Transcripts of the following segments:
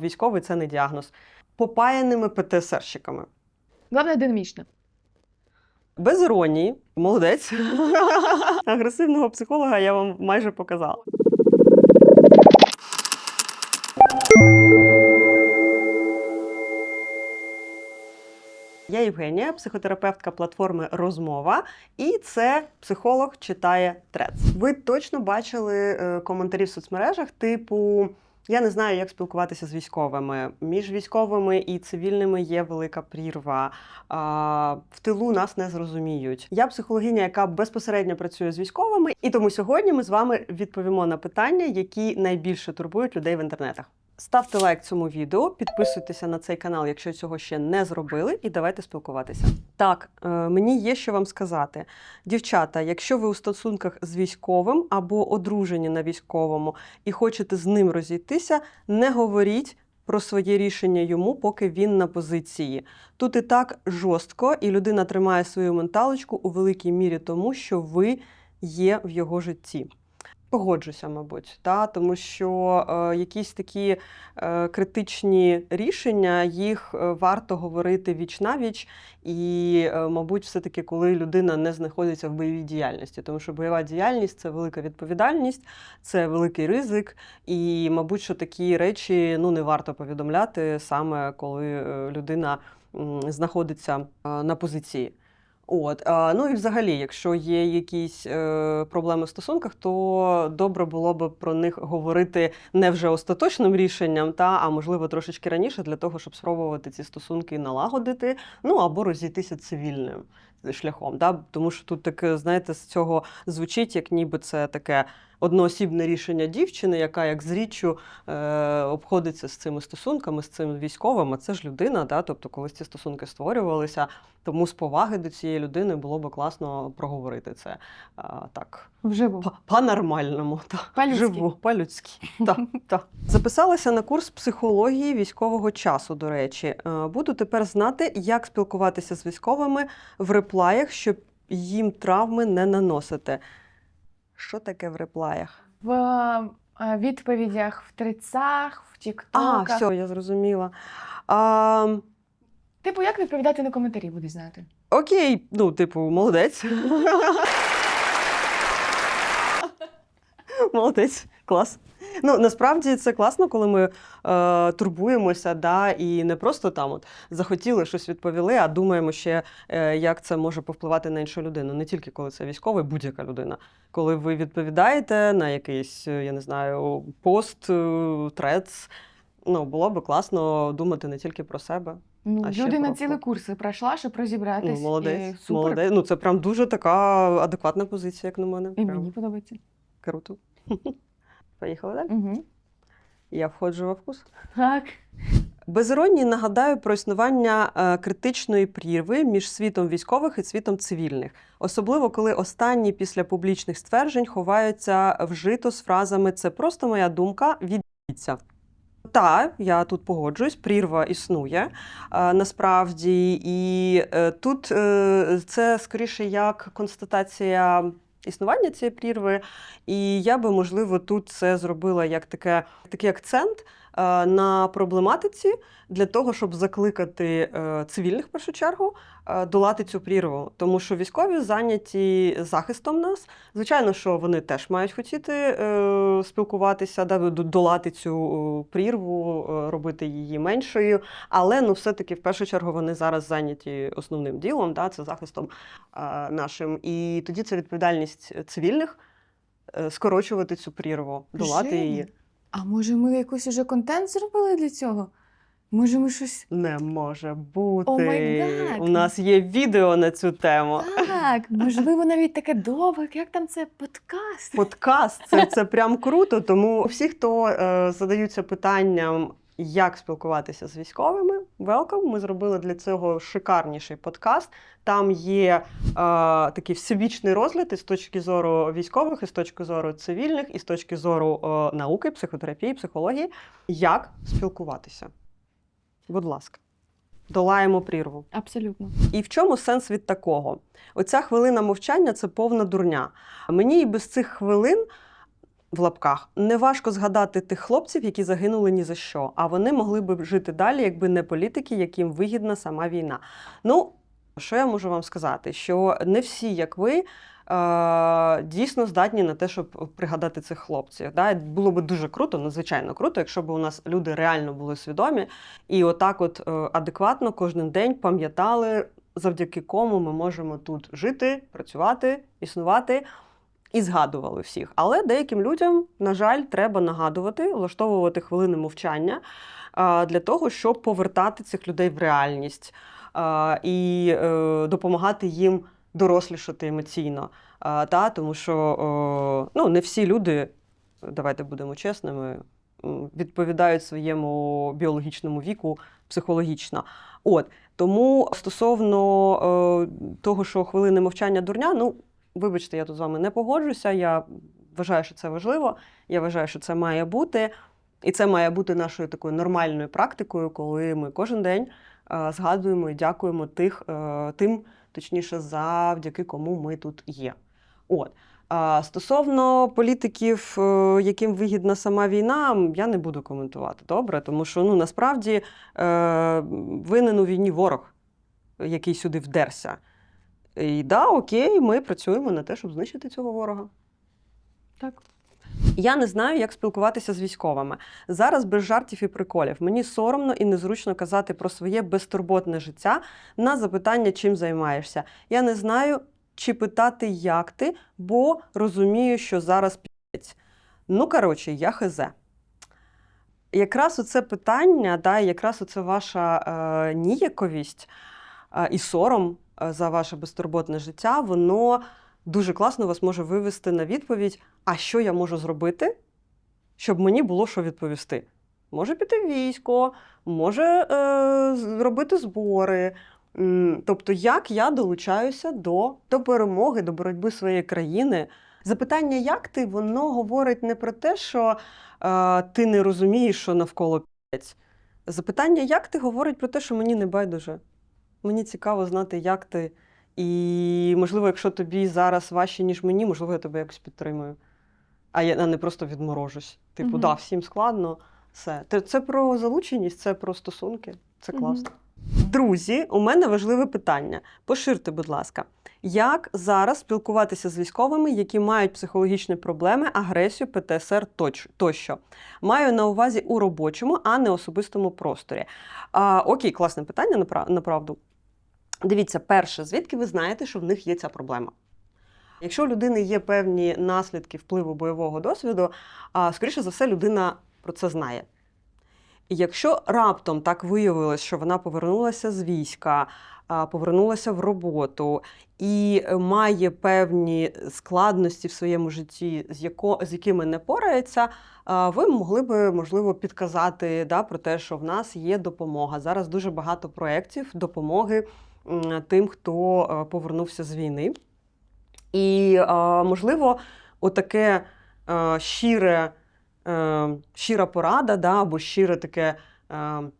Військовий це не діагноз. Попаяними ПТСРщиками. Главное, динамічно. Без іронії, молодець. Агресивного психолога я вам майже показала. Я Євгенія, психотерапевтка платформи Розмова, і це психолог читає трец. Ви точно бачили е, коментарі в соцмережах, типу. Я не знаю, як спілкуватися з військовими. Між військовими і цивільними є велика прірва. В тилу нас не зрозуміють. Я психологиня, яка безпосередньо працює з військовими, і тому сьогодні ми з вами відповімо на питання, які найбільше турбують людей в інтернетах. Ставте лайк цьому відео, підписуйтеся на цей канал, якщо цього ще не зробили, і давайте спілкуватися. Так, е, мені є що вам сказати. Дівчата, якщо ви у стосунках з військовим або одружені на військовому і хочете з ним розійтися, не говоріть про своє рішення йому, поки він на позиції. Тут і так жорстко, і людина тримає свою менталочку у великій мірі тому, що ви є в його житті. Погоджуся, мабуть, та тому що е, якісь такі е, критичні рішення їх е, варто говорити віч навіч, і, е, мабуть, все-таки, коли людина не знаходиться в бойовій діяльності, тому що бойова діяльність це велика відповідальність, це великий ризик, і, мабуть, що такі речі ну не варто повідомляти саме коли е, людина знаходиться е, на позиції. От, а, ну і взагалі, якщо є якісь е, проблеми в стосунках, то добре було б про них говорити не вже остаточним рішенням, та а можливо трошечки раніше для того, щоб спробувати ці стосунки налагодити, ну або розійтися цивільним шляхом. Да? Тому що тут таке, знаєте, з цього звучить, як ніби це таке одноосібне рішення дівчини, яка як з річчю е, обходиться з цими стосунками, з цим військовим, а це ж людина, да? тобто колись ці стосунки створювалися. Тому з поваги до цієї людини було би класно проговорити це а, так. Вживу. По- По-нормальному, та, По-людськи. по-людськи. Та, та. Записалася на курс психології військового часу, до речі. Е, Буду тепер знати, як спілкуватися з військовими в реплаях, щоб їм травми не наносити. Що таке в реплаях? В е, відповідях в трицах, в А, все, я зрозуміла. А, Типу, як відповідати на коментарі, будеш знати. Окей, ну, типу, молодець. молодець, клас. Ну, насправді це класно, коли ми е, турбуємося, да, і не просто там от захотіли щось відповіли, а думаємо ще, е, як це може повпливати на іншу людину. Не тільки коли це військовий, будь-яка людина. Коли ви відповідаєте на якийсь, е, я не знаю, пост, е, трец, ну, було би класно думати не тільки про себе. Ну, А людина про- цілі курси пройшла, щоб розібратись. Ну, молодець, і супер. молодець. Ну, це прям дуже така адекватна позиція, як на мене. І Прям мені подобається. круто. Поїхали далі. Угу. Я входжу во вкус. Так. Без іронії нагадаю про існування е, критичної прірви між світом військових і світом цивільних, особливо коли останні після публічних стверджень ховаються вжито з фразами Це просто моя думка, відбіться. Та, я тут погоджуюсь, прірва існує е, насправді, і е, тут е, це скоріше як констатація існування цієї прірви. І я би, можливо, тут це зробила як таке, такий акцент на проблематиці для того, щоб закликати е, цивільних в першу чергу е, долати цю прірву. Тому що військові зайняті захистом нас. Звичайно, що вони теж мають хотіти е, спілкуватися, да, долати цю е, прірву, е, робити її меншою. Але ну, все-таки в першу чергу вони зараз зайняті основним ділом, да, це захистом е, нашим. І тоді це відповідальність цивільних е, скорочувати цю прірву, долати її. А може ми якийсь уже контент зробили для цього? Може, ми щось. Не може бути. О май гад! У нас є відео на цю тему. Так, можливо, навіть таке довге, як там це подкаст. Подкаст це, це прям круто. Тому всі, хто е, задаються питанням, як спілкуватися з військовими, welcome. Ми зробили для цього шикарніший подкаст. Там є е, такий всебічний розгляд і з точки зору військових, і з точки зору цивільних, і з точки зору е, науки, психотерапії, психології, як спілкуватися. Будь ласка, долаємо прірву. Абсолютно. І в чому сенс від такого? Оця хвилина мовчання це повна дурня. Мені і без цих хвилин в лапках неважко згадати тих хлопців, які загинули ні за що. А вони могли б жити далі, якби не політики, яким вигідна сама війна. Ну, що я можу вам сказати? Що не всі, як ви, е, дійсно здатні на те, щоб пригадати цих хлопців. Да? Було б дуже круто, надзвичайно круто, якщо б у нас люди реально були свідомі і отак, от е, адекватно кожен день пам'ятали, завдяки кому ми можемо тут жити, працювати, існувати. І згадували всіх. Але деяким людям, на жаль, треба нагадувати, влаштовувати хвилини мовчання для того, щоб повертати цих людей в реальність і е, допомагати їм дорослішати емоційно. Та, тому що ну, не всі люди, давайте будемо чесними, відповідають своєму біологічному віку психологічно. От тому стосовно того, що хвилини мовчання дурня, ну вибачте, я тут з вами не погоджуся. Я вважаю, що це важливо. Я вважаю, що це має бути. І це має бути нашою такою нормальною практикою, коли ми кожен день е, згадуємо і дякуємо тих, е, тим, точніше, завдяки кому ми тут є. От. Стосовно політиків, е, яким вигідна сама війна, я не буду коментувати добре, тому що ну насправді винен у війні ворог, який сюди вдерся. І да, окей, ми працюємо на те, щоб знищити цього ворога. Так. Я не знаю, як спілкуватися з військовими. Зараз без жартів і приколів. Мені соромно і незручно казати про своє безтурботне життя на запитання, чим займаєшся. Я не знаю, чи питати, як ти, бо розумію, що зараз п'ять. Ну, коротше, я хизе. Якраз оце питання, да, якраз оце ваша е, ніяковість е, і сором за ваше безтурботне життя, воно дуже класно вас може вивести на відповідь: а що я можу зробити, щоб мені було що відповісти? Може піти в військо, може е, робити збори. Тобто, як я долучаюся до, до перемоги, до боротьби своєї країни. Запитання, як ти, воно говорить не про те, що е, ти не розумієш, що навколо п'ять. Запитання, як ти, говорить про те, що мені не байдуже. Мені цікаво знати, як ти. І, можливо, якщо тобі зараз важче, ніж мені, можливо, я тебе якось підтримую. А я не просто відморожусь. Типу, Мгм. да, всім складно, все. Це, про залученість, це про стосунки. Це класно. Друзі, у мене важливе питання. Поширте, будь ласка, як зараз спілкуватися з військовими, які мають психологічні проблеми, агресію, ПТСР тощо? Маю на увазі у робочому, а не особистому просторі. А, окей, класне питання, напра- направду. Дивіться, перше, звідки ви знаєте, що в них є ця проблема? Якщо у людини є певні наслідки впливу бойового досвіду, скоріше за все, людина про це знає. І якщо раптом так виявилось, що вона повернулася з війська, повернулася в роботу і має певні складності в своєму житті, з, яко, з якими не порається, ви могли би, можливо, підказати да, про те, що в нас є допомога. Зараз дуже багато проєктів допомоги тим, хто е, повернувся з війни. І, е, можливо, отаке е, щире, щира порада, да, або щире таке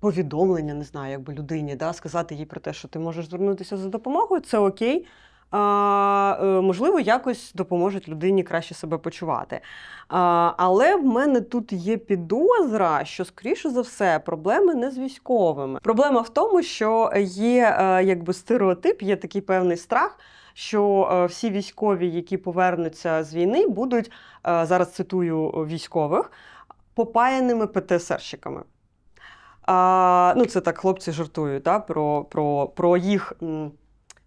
повідомлення, не знаю, якби людині, да, сказати їй про те, що ти можеш звернутися за допомогою, це окей. А, е, можливо, якось допоможуть людині краще себе почувати. А, але в мене тут є підозра, що, скоріше за все, проблеми не з військовими. Проблема в тому, що є е, якби стереотип, є такий певний страх, що е, всі військові, які повернуться з війни, будуть зараз цитую військових, попаяними ПТСРщиками. Ну, це так хлопці жартують да, про, про, про їх.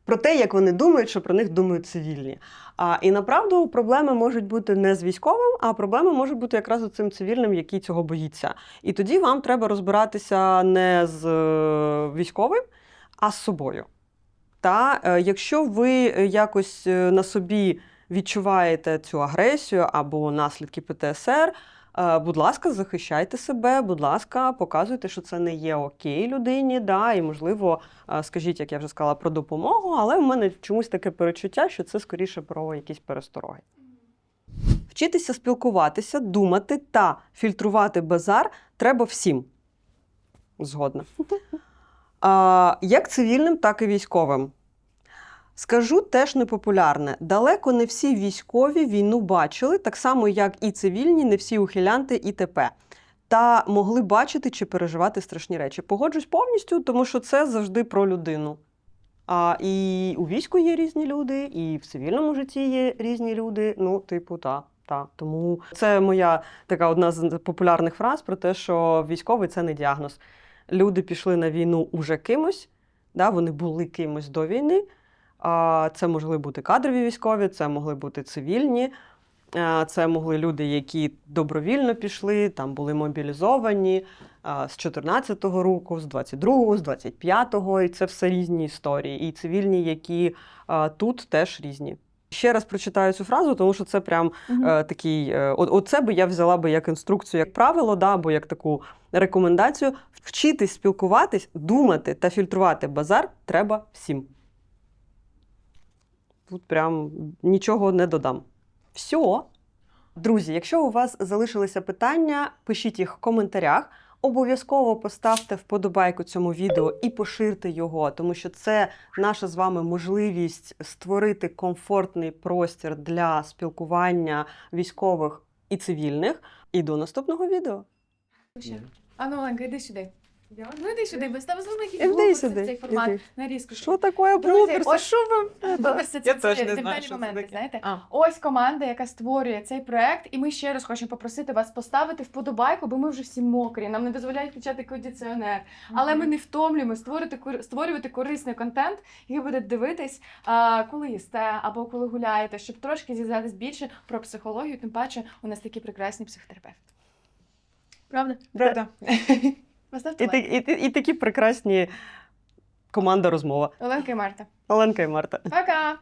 Про те, як вони думають, що про них думають цивільні. А, і направду проблеми можуть бути не з військовим, а проблеми можуть бути якраз з цим цивільним, який цього боїться. І тоді вам треба розбиратися не з е, військовим, а з собою. Та е, якщо ви е, якось на собі відчуваєте цю агресію або наслідки ПТСР, будь ласка, захищайте себе, будь ласка, показуйте, що це не є окей людині. Да, і, можливо, е, скажіть, як я вже сказала, про допомогу, але в мене чомусь таке перечуття, що це скоріше про якісь перестороги. Вчитися спілкуватися, думати та фільтрувати базар треба всім. Згодна. А, як цивільним, так і військовим. Скажу теж непопулярне. Далеко не всі військові війну бачили, так само як і цивільні, не всі ухилянти і т.п. Та могли бачити чи переживати страшні речі. Погоджусь повністю, тому що це завжди про людину. А, і у війську є різні люди, і в цивільному житті є різні люди. Ну, типу, та, та. Тому це моя така одна з популярних фраз про те, що військовий це не діагноз. Люди пішли на війну уже кимось, да, вони були кимось до війни. Це могли бути кадрові військові, це могли бути цивільні, це могли люди, які добровільно пішли, там були мобілізовані з 14-го року, з 22-го, з 25-го, і це все різні історії. І цивільні, які тут теж різні. Ще раз прочитаю цю фразу, тому що це прям Мгм. е, такий. Е, оце би я взяла би як інструкцію, як правило, да, або як таку рекомендацію. Вчитись спілкуватись, думати та фільтрувати базар треба всім. Тут прям нічого не додам. Все. Друзі, якщо у вас залишилися питання, пишіть їх в коментарях. Обов'язково поставте вподобайку цьому відео і поширте його, тому що це наша з вами можливість створити комфортний простір для спілкування військових і цивільних. І до наступного відео. Ще. А ну, Оленка, йди сюди. Ну йди сюди, тебе знову якийсь Іди сюди, цей формат. іди. Нарізку. Що таке Друзі, блогер? ось- Що ви? Блогерство Я це теж не знаю, що це моменти, таке. знаєте? А. Ось команда, яка створює цей проект, і ми ще раз хочемо попросити вас поставити вподобайку, бо ми вже всі мокрі. Нам не дозволяють включати кондиціонер. Але ми не втомлюємо створити кор- створювати корисний контент, який буде дивитись, а, коли їсте або коли гуляєте, щоб трошки дізнатись більше про психологію. Тим паче у нас такі прекрасні психотерапевти. Правда? Правда. Поставте І, і, і, і такі прекрасні команда розмова. Оленка і Марта. Оленка і Марта. Пока!